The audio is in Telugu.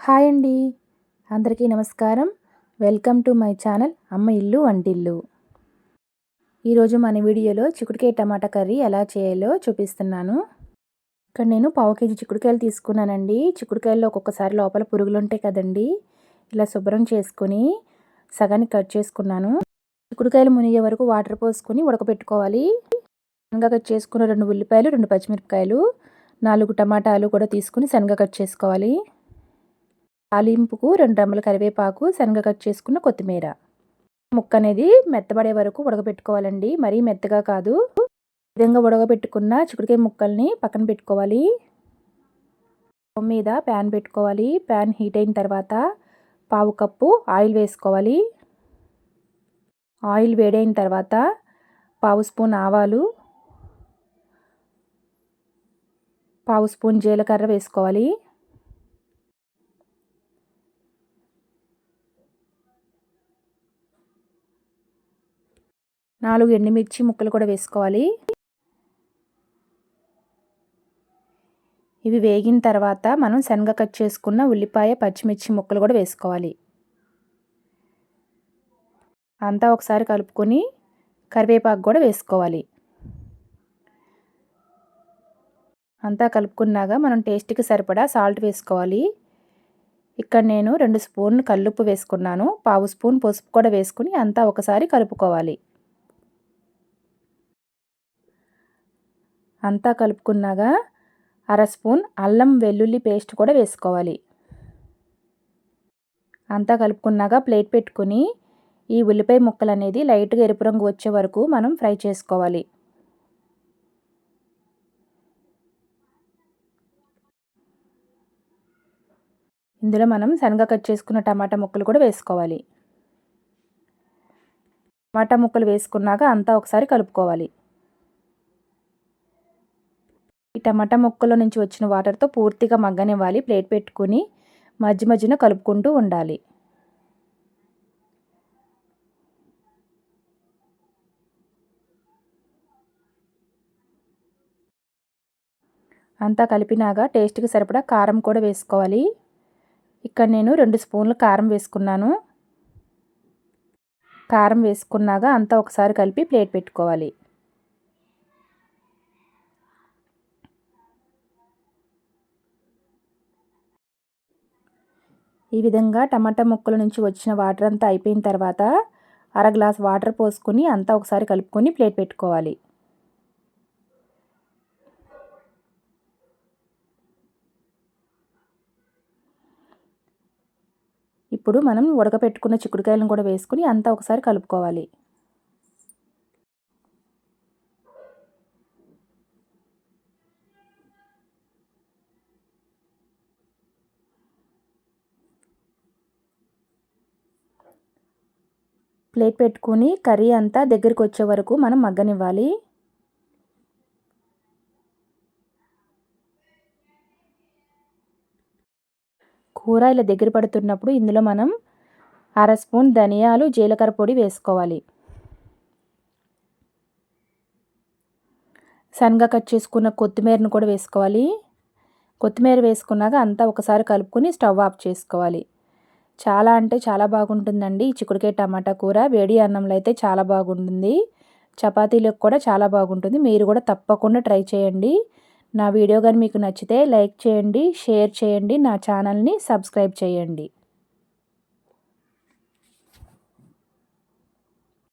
హాయ్ అండి. అందరికీ నమస్కారం. వెల్కమ్ టు మై ఛానల్ అమ్మ ఇల్లు వంటిల్లు. ఈరోజు మన వీడియోలో చిక్కుడుకాయ టమాటా కర్రీ ఎలా చేయాలో చూపిస్తున్నాను. ఇక్కడ నేను పావు కేజీ చిక్కుడుకాయలు తీసుకున్నానండి. చిక్కుడుకాయల్లో ఒక్కొక్కసారి లోపల పురుగులు ఉంటాయి కదండి. ఇలా శుభ్రం చేసుకుని సగానికి కట్ చేసుకున్నాను. చిక్కుడుకాయలు మునిగే వరకు వాటర్ పోసుకొని ఉడకబెట్టుకోవాలి సన్నగా కట్ చేసుకున్న రెండు ఉల్లిపాయలు రెండు పచ్చిమిరపకాయలు నాలుగు టమాటాలు కూడా తీసుకుని సన్నగా కట్ చేసుకోవాలి. తాలింపుకు రెండు రమ్మల కరివేపాకు శనగ కట్ చేసుకున్న కొత్తిమీర. ముక్క అనేది మెత్తబడే వరకు ఉడకబెట్టుకోవాలండి. మరీ మెత్తగా కాదు. విధంగా ఉడకబెట్టుకున్న చిక్కుడుకాయ ముక్కల్ని పక్కన పెట్టుకోవాలి. మీద ప్యాన్ పెట్టుకోవాలి. ప్యాన్ హీట్ అయిన తర్వాత పావు కప్పు ఆయిల్ వేసుకోవాలి. ఆయిల్ వేడైన తర్వాత పావు స్పూన్ ఆవాలు పావు స్పూన్ జీలకర్ర వేసుకోవాలి. నాలుగు ఎండుమిర్చి ముక్కలు కూడా వేసుకోవాలి. ఇవి వేగిన తర్వాత మనం శనగ కట్ చేసుకున్న ఉల్లిపాయ పచ్చిమిర్చి ముక్కలు కూడా వేసుకోవాలి. అంతా ఒకసారి కలుపుకొని కరివేపాకు కూడా వేసుకోవాలి. అంతా కలుపుకున్నాక మనం టేస్ట్కి సరిపడా సాల్ట్ వేసుకోవాలి. ఇక్కడ నేను రెండు స్పూన్లు కల్లుప్పు వేసుకున్నాను. పావు స్పూన్ పసుపు కూడా వేసుకుని అంతా ఒకసారి కలుపుకోవాలి. అంతా కలుపుకున్నాక అర స్పూన్ అల్లం వెల్లుల్లి పేస్ట్ కూడా వేసుకోవాలి. అంతా కలుపుకున్నాక ప్లేట్ పెట్టుకుని ఈ ఉల్లిపాయ ముక్కలు అనేది లైట్గా ఎరుపు రంగు వచ్చే వరకు మనం ఫ్రై చేసుకోవాలి. ఇందులో మనం శనగ కట్ చేసుకున్న టమాటా ముక్కలు కూడా వేసుకోవాలి. టమాటా ముక్కలు వేసుకున్నాక అంతా ఒకసారి కలుపుకోవాలి. ఈ టమాటా ముక్కలో నుంచి వచ్చిన వాటర్తో పూర్తిగా మగ్గనివ్వాలి. ప్లేట్ పెట్టుకుని మధ్య మధ్యన కలుపుకుంటూ ఉండాలి. అంతా కలిపినాక టేస్ట్కి సరిపడా కారం కూడా వేసుకోవాలి. ఇక్కడ నేను రెండు స్పూన్లు కారం వేసుకున్నాను. కారం వేసుకున్నాక అంతా ఒకసారి కలిపి ప్లేట్ పెట్టుకోవాలి. ఈ విధంగా టమాటా ముక్కల నుంచి వచ్చిన వాటర్ అంతా అయిపోయిన తర్వాత అర గ్లాస్ వాటర్ పోసుకొని అంతా ఒకసారి కలుపుకొని ప్లేట్ పెట్టుకోవాలి. ఇప్పుడు మనం ఉడకపెట్టుకున్న చిక్కుడుకాయలను కూడా వేసుకుని అంతా ఒకసారి కలుపుకోవాలి. ప్లేట్ పెట్టుకుని కర్రీ అంతా దగ్గరికి వచ్చే వరకు మనం మగ్గనివ్వాలి. కూర ఇలా దగ్గర పడుతున్నప్పుడు ఇందులో మనం అర స్పూన్ ధనియాలు జీలకర్ర పొడి వేసుకోవాలి. సన్నగా కట్ చేసుకున్న కొత్తిమీరను కూడా వేసుకోవాలి. కొత్తిమీర వేసుకున్నాక అంతా ఒకసారి కలుపుకొని స్టవ్ ఆఫ్ చేసుకోవాలి. చాలా అంటే చాలా బాగుంటుందండి. చిక్కుడుకాయ టమాటా కూర వేడి అన్నంలో అయితే చాలా బాగుంటుంది. చపాతీలకు కూడా చాలా బాగుంటుంది. మీరు కూడా తప్పకుండా ట్రై చేయండి. నా వీడియో కానీ మీకు నచ్చితే లైక్ చేయండి షేర్ చేయండి నా ఛానల్ని సబ్స్క్రైబ్ చేయండి.